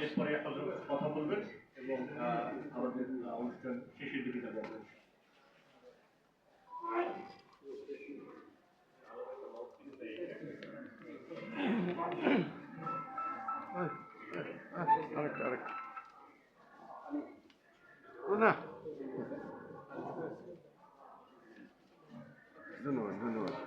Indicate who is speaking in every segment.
Speaker 1: এরপরে আপনারা কথা বলবেন এবং আমাদের অনুষ্ঠান শেষের দিকে যাব।
Speaker 2: আরেকটা আরেকটা। না। ধন্যবাদ ধন্যবাদ।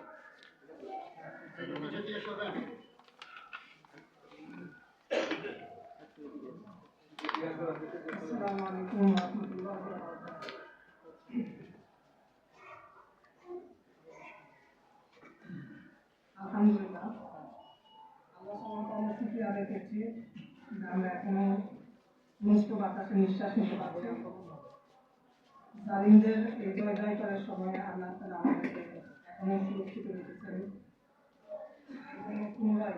Speaker 3: আমরা এখনও মুক্ত বাতাসে নিঃশ্বাস নিতে পারছি জালিমদের এই জয় করার আল্লাহ তাআলা আমাদেরকে পুনরায়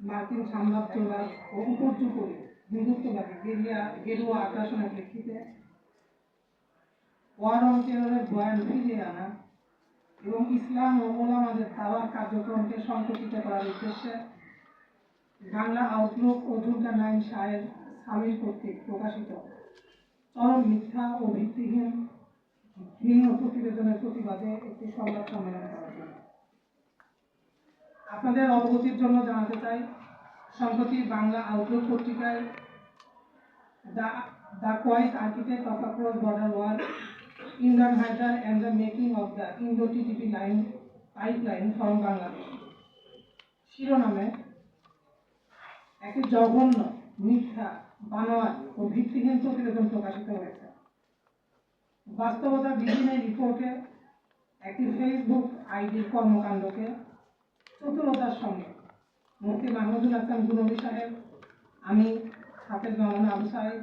Speaker 3: মার্কিন সাম্রাজ্যবাদ ও উপর্যুপরি হিন্দুত্ববাদী গেরিয়া, গেরুয়া আগ্রাসনের প্রেক্ষিতে ওয়ার অন টেররের বয়ান ফিরিয়ে আনা এবং ইসলাম ও ওলামাদের দাওয়ার কার্যক্রমকে সংকুচিত করার উদ্দেশ্যে বাংলা আউটলুক ও দুর্গা নাইন শায়ের সামিল কর্তৃক প্রকাশিত চরম মিথ্যা ও ভিত্তিহীন ভিন্ন প্রতিবেদনের প্রতিবাদে একটি সংবাদ সম্মেলন করা আপনাদের অবগতির জন্য জানাতে চাই, সম্প্রতি বাংলা আউটলুক পত্রিকায় the the quiet architect of across border wall Indian Haider and the making of the Indo TTP line pipe line from Bangladesh. শিরোনামে একটি জঘন্য, মিথ্যা, বানোয়াট ও ভিত্তিহীন প্রতিবেদন প্রকাশিত হয়েছে। বাস্তবতা বিভিন্ন রিপোর্টে একটি ফেসবুক আইডির কর্মকাণ্ডকে চতুরতার সঙ্গে। মুফতি মাহমুদুল হাসান গুনবী সাহেব, আমি হাফেজ মাওলানা আবু সাহেব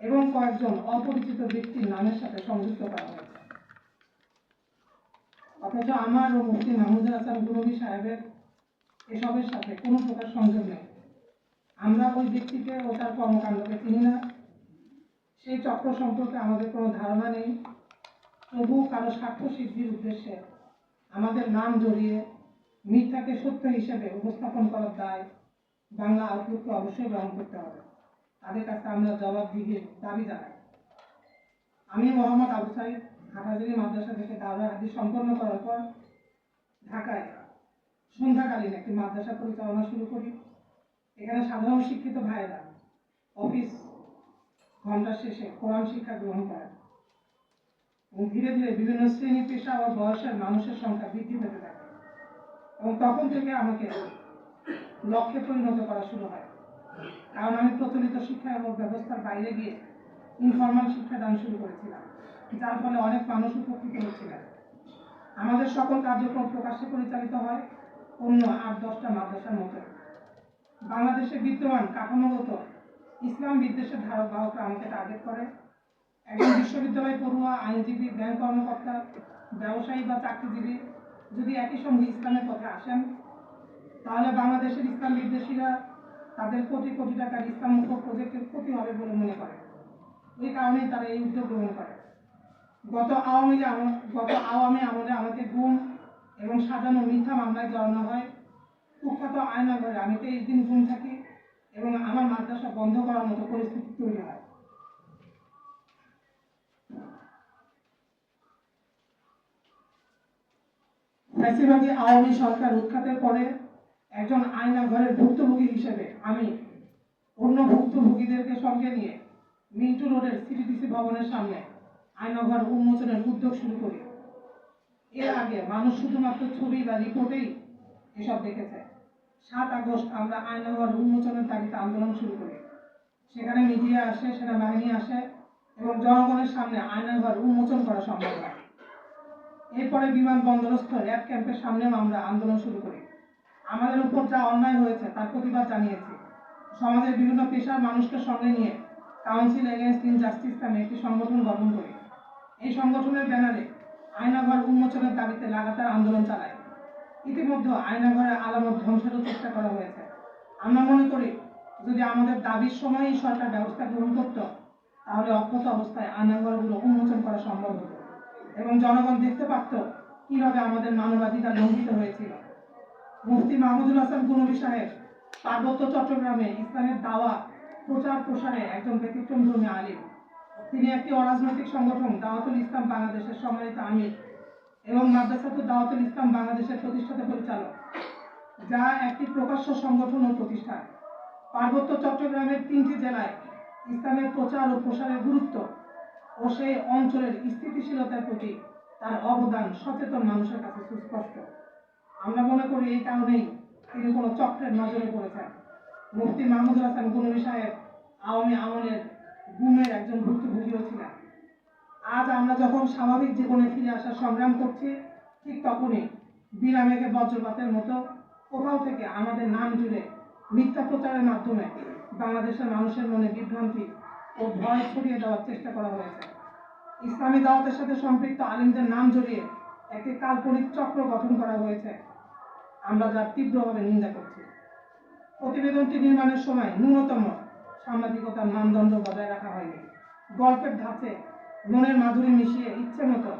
Speaker 3: এবং কয়েকজন অপরিচিত ব্যক্তির নামের সাথে সংযুক্ত করা হয়েছে। অথচ আমার ও মুফতি মাহমুদুল হাসান গুনবী সাহেবের এসবের সাথে কোনো প্রকার সংযোগ নেই। আমরা ওই ব্যক্তিকে ও তার কর্মকাণ্ডকে চিনি না। সেই চক্র সম্পর্কে আমাদের কোনো ধারণা নেই। তবু কারও স্বার্থ সিদ্ধির উদ্দেশ্যে আমাদের নাম জড়িয়ে মিথ্যাকে সত্য হিসেবে উপস্থাপন করার দায় বাংলা আউটলুককে অবশ্যই গ্রহণ করতে হবে। তাদের কাছে আমরা জবাবদিহির দাবি জানাই। আমি মোহাম্মদ আবু সাইদ, হাটাজারি মাদ্রাসা থেকে দাওরা হাদিস সম্পন্ন করার পর ঢাকায় সন্ধ্যাকালীন একটি মাদ্রাসা পরিচালনা শুরু করি। এখানে সাধারণ শিক্ষিত ভাইয়েরা অফিস ঘণ্টা শেষে কোরআন শিক্ষা গ্রহণ করেন। এবং ধীরে ধীরে বিভিন্ন শ্রেণি পেশা ও বয়সের মানুষের সংখ্যা বৃদ্ধি পেতে থাকে। এবং তখন থেকে আমাকে লক্ষ্যে পরিণত করা শুরু হয়। কারণ আমি প্রচলিত শিক্ষা এবং ব্যবস্থার বাইরে গিয়ে ইনফরমাল শিক্ষা দান শুরু করেছিলাম, যার ফলে অনেক মানুষ উপকৃত হচ্ছিলেন। আমাদের সকল কার্যক্রম প্রকাশ্যে পরিচালিত হয় অন্য আট, দশটা মাদ্রাসার মতো। বাংলাদেশে বিদ্যমান কাঠামোগত ইসলাম বিদ্বেষের ধারক বাহকরা আমাকে টার্গেট করে। একজন বিশ্ববিদ্যালয় পড়ুয়া, আইনজীবী, ব্যাংক কর্মকর্তা, ব্যবসায়ী বা চাকরিজীবী যদি একই সঙ্গে ইসলামের পথে আসেন, তাহলে বাংলাদেশের ইসলাম বিদ্বেষীরা তাদের কোটি কোটি টাকার ইসলাম মুখ প্রজেক্টের ক্ষতি হবে বলে মনে করে। এই কারণেই তারা এই উদ্যোগ গ্রহণ করে। গত আওয়ামী গত আওয়ামী আমলে আমাকে গুম এবং সাজানো মিথ্যা মামলায় জড়ানো হয়। কুখ্যাত আয়নাঘরে আমি তেইশ দিন ঘুম থাকি এবং আমার মাদ্রাসা বন্ধ করার মতো পরিস্থিতি তৈরি হয়। ফ্যাসিবাদী আওয়ামী সরকার উৎখাতের পরে একজন আয়না ঘরের ভুক্তভোগী হিসেবে আমি অন্য ভুক্তভোগীদেরকে সঙ্গে নিয়ে মিন্টু রোডের সিটিডিসি ভবনের সামনে আয়নাঘর উন্মোচনের উদ্যোগ শুরু করি। এর আগে মানুষ শুধুমাত্র ছবি বা রিপোর্টেই এসব দেখেছে। সাত আগস্ট আমরা আয়নাঘর উন্মোচনের দাবিতে আন্দোলন শুরু করি। সেখানে মিডিয়া আসে সেনাবাহিনী আসে এবং জনগণের সামনে আয়নাঘর উন্মোচন করা সম্ভব হয়। এরপরে বিমানবন্দরস্থ র্যাব ক্যাম্পের সামনেও আমরা আন্দোলন শুরু করি। আমাদের উপর যা অন্যায় হয়েছে, তার প্রতিবাদ জানিয়েছি। সমাজের বিভিন্ন পেশার মানুষকে সঙ্গে নিয়ে কাউন্সিল এগেনস্ট ইনজাস্টিস নামে একটি সংগঠন গঠন করি। এই সংগঠনের ব্যানারে আয়নাঘর উন্মোচনের দাবিতে লাগাতার আন্দোলন চালায় ইতিমধ্যে আয়নাঘরের আলামত ধ্বংসেরও চেষ্টা করা হয়েছে। আমরা মনে করি, যদি আমাদের দাবির সময়ই সরকার ব্যবস্থা গ্রহণ করত, তাহলে অক্ষত অবস্থায় আয়নাঘরগুলো উন্মোচন করা সম্ভব হতো। এবং জনগণ দেখতে পারত কীভাবে আমাদের মানবাধিকার লঙ্ঘিত হয়েছিল। মুফতি মাহমুদুল হাসান কুনবী সাহেব পার্বত্য চট্টগ্রামে ইসলামের দাওয়া, প্রচার প্রসারে একজন ব্যতিক্রম ধর্মী আলিম। তিনি একটি অরাজনৈতিক সংগঠন, দাওয়াতুল ইসলাম বাংলাদেশের সম্মানিত আমির এবং মাদ্রাসাতুল দাওয়াতুল ইসলাম বাংলাদেশের প্রতিষ্ঠাতা পরিচালক, যা একটি প্রকাশ্য সংগঠন ও প্রতিষ্ঠান। পার্বত্য চট্টগ্রামের তিনটি জেলায় ইসলামের প্রচার ও প্রসারের গুরুত্ব ও সেই অঞ্চলের স্থিতিশীলতার প্রতি তার অবদান সচেতন মানুষের কাছে সুস্পষ্ট। আমরা মনে করি এই কারণেই তিনি কোনো চক্রের নজরে পড়েছেন। মুফতি মাহমুদুল হাসান গুনবী সাহেব আওয়ামী আমলের গুমের একজন ভুক্তভোগীও ছিলেন আজ আমরা যখন স্বাভাবিক জীবনে ফিরে আসার সংগ্রাম করছি, ঠিক তখনই বিরামেকে বজ্রপাতের মতো কোথাও থেকে আমাদের নাম জুড়ে মিথ্যা প্রচারের মাধ্যমে বাংলাদেশের মানুষের মনে বিভ্রান্তি ও ভয় ছড়িয়ে দেওয়ার চেষ্টা করা হয়েছে। ইসলামী দাওয়াতের সাথে সম্পৃক্ত আলিমদের নাম জড়িয়ে একটি কাল্পনিক চক্র গঠন করা হয়েছে। আমরা যার তীব্রভাবে নিন্দা করছি। প্রতিবেদনটি নির্মাণের সময় ন্যূনতম সাংবাদিকতার মানদণ্ড বজায় রাখা হয়নি। গল্পের ধাঁচে মনের মাধুরী মিশিয়ে ইচ্ছে মতো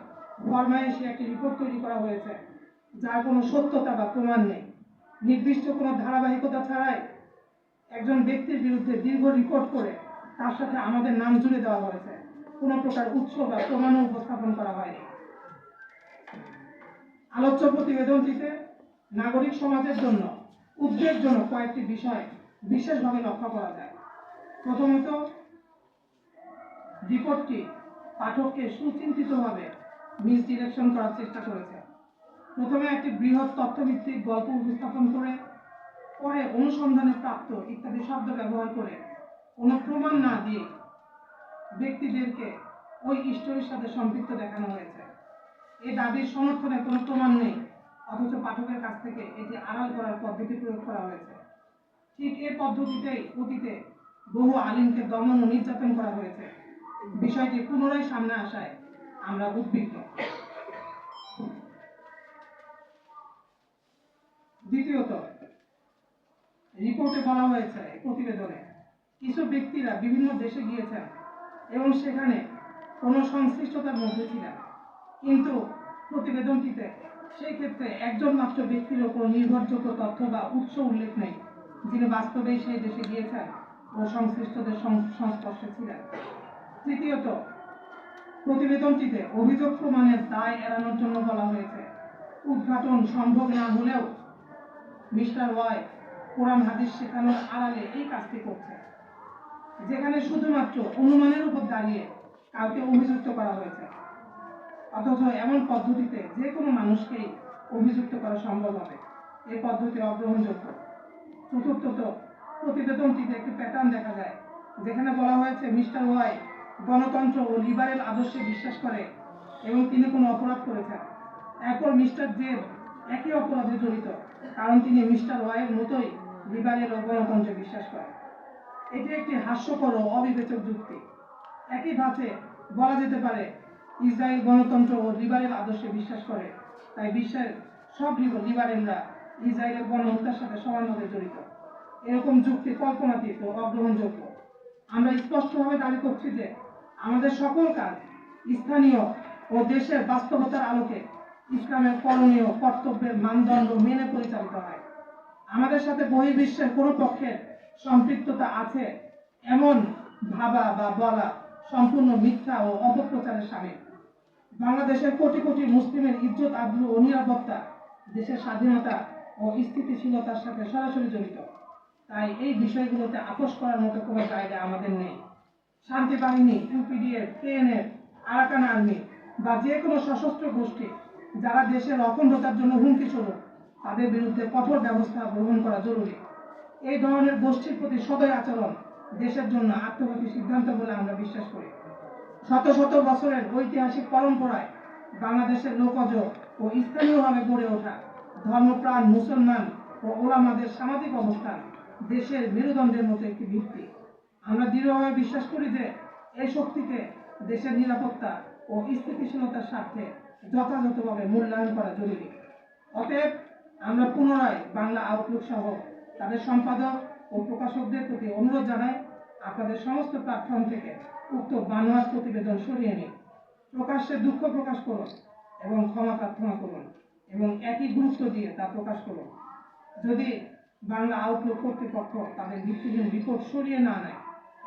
Speaker 3: ফরমায়েশে একটি রিপোর্ট তৈরি করা হয়েছে, যার কোনো সত্যতা বা প্রমাণ নেই। নির্দিষ্ট কোনো ধারাবাহিকতা ছাড়াই একজন ব্যক্তির বিরুদ্ধে দীর্ঘ রিপোর্ট করে তার সাথে আমাদের নাম জুড়ে দেওয়া হয়েছে। কোনো প্রকার উৎস বা প্রমাণও উপস্থাপন করা হয়নি। আলোচ্য প্রতিবেদনটিতে নাগরিক সমাজের জন্য উদ্বেগজনক কয়েকটি বিষয় বিশেষভাবে লক্ষ্য করা যায়। প্রথমত, রিপোর্টটি পাঠককে সুচিন্তিতভাবে মিসডিরেকশন করার চেষ্টা করেছে। প্রথমে একটি বৃহৎ তথ্যভিত্তিক গল্প উপস্থাপন করে, পরে অনুসন্ধানে প্রাপ্ত ইত্যাদি শব্দ ব্যবহার করে কোনো প্রমাণ না দিয়ে ব্যক্তিদেরকে ওই স্টোরির সাথে সম্পৃক্ত দেখানো হয়েছে। এই দাবির সমর্থনে কোনো প্রমাণ নেই, অথচ পাঠকের কাছ থেকে এটি আড়াল করার পদ্ধতি প্রয়োগ করা হয়েছে। ঠিক এই পদ্ধতিতেই অতীতে বহু আলিমকে দমন ও নির্যাতন করা হয়েছে। বিষয়টি পুনরায় সামনে আসায় আমরা উদ্বিগ্ন। দ্বিতীয়ত, রিপোর্টে বলা হয়েছে প্রতিবেদনে কিছু ব্যক্তিরা বিভিন্ন দেশে গিয়েছেন এবং সেখানে কোনো সংশ্লিষ্টতার মধ্যে ছিলেন। কিন্তু প্রতিবেদনটিতে সেই ক্ষেত্রে একজন মাত্র ব্যক্তির ওপর নির্ভরযোগ্য তথ্য বা উৎস উল্লেখ নেই, যিনি বাস্তবেই সেই দেশে গিয়েছেন ও সংশ্লিষ্টদের সংস্পর্শে ছিলেন। তৃতীয়ত, প্রতিবেদনটিতে অভিযোগ প্রমাণের দায় এড়ানোর জন্য বলা হয়েছে, উদ্ঘাটন সম্ভব না হলেও মিস্টার ওয়াই কোরআন হাদিস শেখানোর আড়ালে এই কাজটি করছে যেখানে শুধুমাত্র অনুমানের উপর দাঁড়িয়ে কাউকে অভিযুক্ত করা হয়েছে। অথচ এমন পদ্ধতিতে যে কোনো মানুষকেই অভিযুক্ত করা সম্ভব হবে। এই পদ্ধতি অগ্রহণযোগ্য। চতুর্থত, প্রতিবেদনটিতে একটি প্যাটার্ন দেখা যায়, যেখানে বলা হয়েছে, মিস্টার ওয়াই গণতন্ত্র ও লিবারেল আদর্শে বিশ্বাস করে এবং তিনি কোনো অপরাধ করেছেন। এরপর মিস্টার জেব একই অপরাধে জড়িত, কারণ তিনি মিস্টার ওয়াইয়ের মতোই লিবারেল ও গণতন্ত্রে বিশ্বাস করেন। এটি একটি হাস্যকর অবিবেচক যুক্তি। একই ধাঁচে বলা যেতে পারে, ইসরায়েল গণতন্ত্র ও লিবারেল আদর্শে বিশ্বাস করে। তাই বিশ্বের সব লিব- লিবারেলরা ইসরায়েলের গণহত্যার সাথে সমানভাবে জড়িত। এরকম যুক্তি কল্পনাতীত ও অগ্রহণযোগ্য। আমরা স্পষ্টভাবে দাবি করছি যে, আমাদের সকল কাজ স্থানীয় ও দেশের বাস্তবতার আলোকে ইসলামের করণীয় কর্তব্যের মানদণ্ড মেনে পরিচালিত হয়। আমাদের সাথে বহির্বিশ্বের কোনো পক্ষের সম্পৃক্ততা আছে এমন ভাবা বা বলা সম্পূর্ণ মিথ্যা ও অপপ্রচারের সামিল। বাংলাদেশের কোটি কোটি মুসলিমের ইজ্জত, আব্রু ও নিরাপত্তা দেশের স্বাধীনতা ও স্থিতিশীলতার সাথে সরাসরি জড়িত। তাই এই বিষয়গুলোতে আপোষ করার মতো কোনো জায়গা আমাদের নেই। শান্তি বাহিনী ইউপিডিএফ কেএনএফ, আরাকান আর্মি বা যে কোনো সশস্ত্র গোষ্ঠী যারা দেশের অখণ্ডতার জন্য হুমকি স্বরূপ, তাদের বিরুদ্ধে কঠোর ব্যবস্থা গ্রহণ করা জরুরি। এই ধরনের গোষ্ঠীর প্রতি সদয় আচরণ দেশের জন্য আত্মঘাতী সিদ্ধান্ত বলে আমরা বিশ্বাস করি। শত শত বছরের ঐতিহাসিক পরম্পরায় বাংলাদেশের লোকজ ও স্থানীয়ভাবে গড়ে ওঠা ধর্মপ্রাণ, মুসলমান ও ওলামাদের সামাজিক অবস্থান দেশের মেরুদণ্ডের মতো একটি ভিত্তি। আমরা দৃঢ়ভাবে বিশ্বাস করি যে এই শক্তিকে দেশের নিরাপত্তা ও স্থিতিশীলতার স্বার্থে যথাযথভাবে মূল্যায়ন করা জরুরি। অতএব আমরা পুনরায় বাংলা আউটলুক সহ তাদের সম্পাদক ও প্রকাশকদের প্রতি অনুরোধ জানাই আপনাদের সমস্ত প্ল্যাটফর্ম থেকে উক্ত বানোয়ার প্রতিবেদন সরিয়ে নিন। প্রকাশ্যে দুঃখ প্রকাশ করুন এবং ক্ষমা প্রার্থনা করুন এবং একই গুরুত্ব দিয়ে তা প্রকাশ করুন। যদি বাংলা আউটলুক কর্তৃপক্ষ তাদের ভিত্তিহীন রিপোর্ট সরিয়ে না নেয়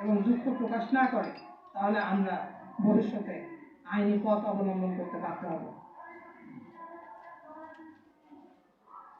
Speaker 3: এবং দুঃখ প্রকাশ না করে, তাহলে আমরা ভবিষ্যতে আইনি পথ অবলম্বন করতে বাধ্য হব।